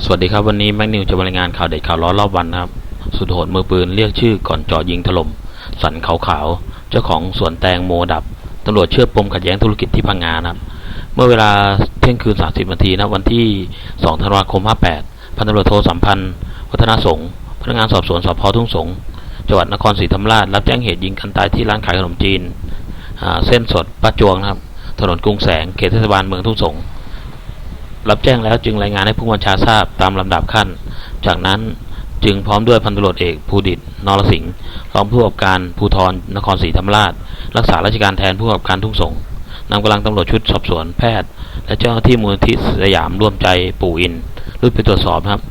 สวัสดีครับวันนี้แม็กนิวจะบรรายงานข่าวเด็ดข่าวร้อนรอบวันนะครับ สุดโหดมือปืนเรียกชื่อก่อนจาะยิงถล่ม สันขาวขาวเจ้าของสวนแตงโมดับตำรวจเชื่อปมขัดแย้งธุรกิจที่พังงานครับ เมื่อเวลาเที่ยงคืน 30นาทีนะวันที่ 2 ธันวาคม 58 พันตำรวจโทสัมพันธ์ วัฒนาสงฆ์พนักงานสอบสวนสพทุ่งสงจังหวัดนครศรีธรรมราชรับแจ้งเหตุยิงกันตายที่ร้านขายขนมจีนเส้นสดป้าจวงนะครับ ถนนกรุงแสงเขตเทศบาลเมืองทุ่งสง รับแจ้งแล้วจึงรายงานให้ผู้บัญชาทราบตามลำดับขั้น จากนั้นจึงพร้อมด้วยพันตำรวจเอกภูดิตนรสิงห์รองผู้กำกับการภูธรนครศรีธรรมราช รักษาราชการแทนผู้กำกับการทุ่งสงนำกำลังตำรวจชุดสอบสวนแพทย์ และเจ้าหน้าที่มูลที่สยามร่วมใจปู่อินรุดไปตรวจสอบครับ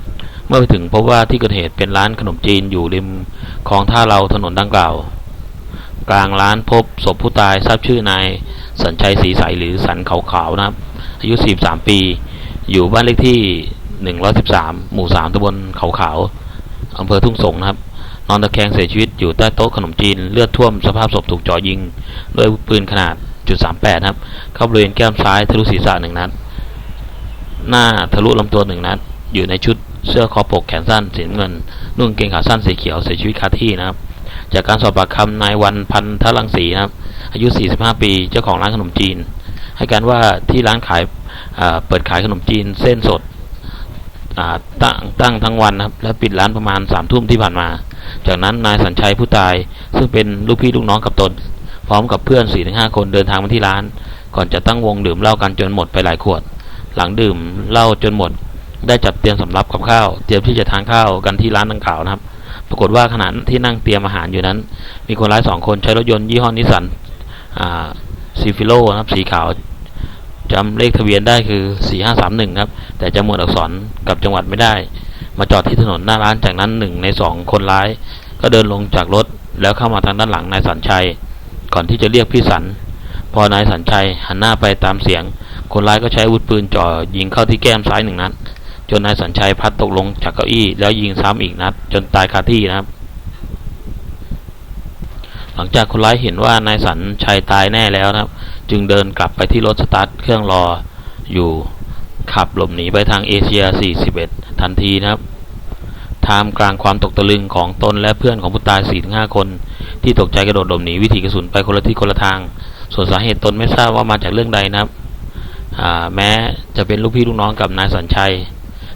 เมื่อไปถึงพบว่าที่เกิดเหตุเป็นร้านขนมจีนอยู่ริมคลองท่าเราถนนดังกล่าว กลางร้านพบศพผู้ตายทราบชื่อนายสัญชัยศรีใสหรือสันขาวๆนะครับ อายุ 43 ปี อยู่บ้านเลขที่113หมู่3ตำบลเขาขาวอำเภอทุ่งสงนะครับ นอนตะแคงเสียชีวิตอยู่ใต้โต๊ะขนมจีนเลือดท่วมสภาพศพถูกจ่อยิง ด้วยปืนขนาดจุด38นะครับ เข้าบริเวณแก้มซ้ายทะลุศีรษะหนึ่งนัด หน้าทะลุลำตัวหนึ่งนัด อยู่ในชุดเสื้อคอปกแขนสั้นสีน้ำเงิน นุ่งกางเกงขาสั้นสีเขียวเสียชีวิตคาที่นะครับ จากการสอบปากคำนายวันพันธลังสีนะครับ อายุ 45 ปี เจ้าของร้านขนมจีน ให้การว่าที่ร้านขายเปิดขายขนมจีนเส้นสดตั้งตั้งทั้งวันนะครับและปิดร้านประมาณสามทุ่มที่ผ่านมา จากนั้นนายสัญชัยผู้ตายซึ่งเป็นลูกพี่ลูกน้องกับตน พร้อมกับเพื่อน4ี่ถึงห้าคนเดินทางมาที่ร้าน ก่อนจะตั้งวงดื่มเหล้ากันจนหมดไปหลายขวด หลังดื่มเหล้าจนหมด ได้จัดเตรียมสำรับกับข้าว เตรียมที่จะทานข้าวกันที่ร้านดังกล่าวนะครับ ปรากฏว่าขณะที่นั่งเตรียมอาหารอยู่นั้น มีคนร้ายสองคนใช้รถยนต์ยี่ห้อนิสสันซีฟิโลนะครับสีขาว จำเลขทะเบียนได้คือ4531ครับ แต่จำหมวดอักษรกับจังหวัดไม่ได้ มาจอดที่ถนนหน้าร้านจากนั้นหนึ่งในสองคนร้าย ก็เดินลงจากรถแล้วเข้ามาทางด้านหลังนายสัญชัย ก่อนที่จะเรียกพี่สัน พอนายสัญชัยหันหน้าไปตามเสียง คนร้ายก็ใช้อาวุธปืนจ่อยิงเข้าที่แก้มซ้ายหนึ่งนัดจนนายสัญชัยพัดตกลงจากเก้าอี้แล้วยิงซ้ำอีกนัดจนตายคาที่นะครับ หลังจากคนร้ายเห็นว่านายสัญชัยตายแน่แล้วนะครับ จึงเดินกลับไปที่รถสตาร์ทเครื่องรออยู่ขับหลบหนีไปทางเอเชีย 41 ทันทีนะครับท่ามกลางความตกตะลึงของตนและเพื่อนของผู้ตาย 4-5 คน ที่ตกใจกระโดดหลบหนีวิถีกระสุนไปคนละที่คนละทาง ส่วนสาเหตุตนไม่ทราบว่ามาจากเรื่องใดนะครับแม้จะเป็นลูกพี่ลูกน้องกับนายสัญชัย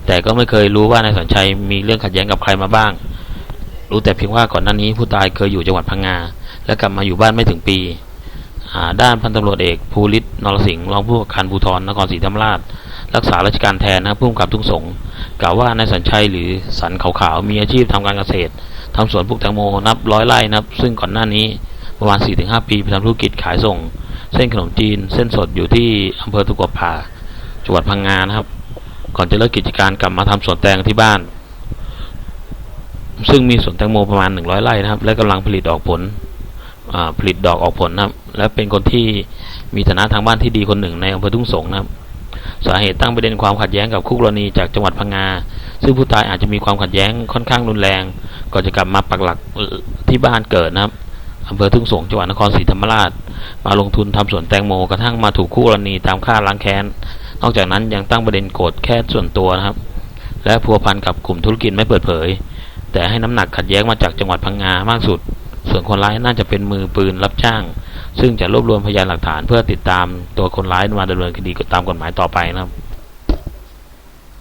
แต่ก็ไม่เคยรู้ว่านายสัญชัยมีเรื่องขัดแย้งกับใครมาบ้าง รู้แต่เพียงว่าก่อนหน้านี้ผู้ตายเคยอยู่จังหวัดพังงาและกลับมาอยู่บ้านไม่ถึงปี ด้านพันตำรวจเอกภูริศนรสิงห์รองผู้ว่าการภูธรนครศรีธรรมราช รักษาราชการแทนนะครับผู้กำกับทุ่งสงกล่าวว่านายสัญชัยหรือสันขาวๆมีอาชีพทำการเกษตรทำสวนปลูกแตงโมนับร้อยไร่นะครับ ซึ่งก่อนหน้านี้ประมาณ 4-5 ปีไปทำธุรกิจขายส่ง เส้นขนมจีน เส้นสดอยู่ที่อำเภอตุกบผาจังหวัดพังงานะครับ ก่อนจะเลิกกิจการกลับมาทำสวนแตงที่บ้าน ซึ่งมีสวนแตงโมประมาณ 100 ไร่นะครับ และกำลังผลิตออกผล ผลิตดอกออกผลนะครับ และเป็นคนที่มีฐานะทางบ้านที่ดีคนหนึ่งในอำเภอทุ่งสงนะครับ สาเหตุตั้งประเด็นความขัดแย้งกับคู่กรณีจากจังหวัดพังงา ซึ่งผู้ตายอาจจะมีความขัดแย้งค่อนข้างรุนแรง ก่อนจะกลับมาปักหลักที่บ้านเกิดนะครับอำเภอทุ่งสงจังหวัดนครศรีธรรมราช มาลงทุนทำสวนแตงโมกระทั่งมาถูกคู่กรณีตามฆ่าล้างแค้น นอกจากนั้นยังตั้งประเด็นโกรธแค่ส่วนตัวนะครับ และพัวพันกับกลุ่มธุรกิจไม่เปิดเผย แต่ให้น้ำหนักขัดแย้งมาจากจังหวัดพังงามากสุด ส่วนคนร้ายน่าจะเป็นมือปืนรับจ้าง ซึ่งจะรวบรวมพยานหลักฐานเพื่อติดตามตัวคนร้ายมาดำเนินคดีตามกฎหมายต่อไปนะครับ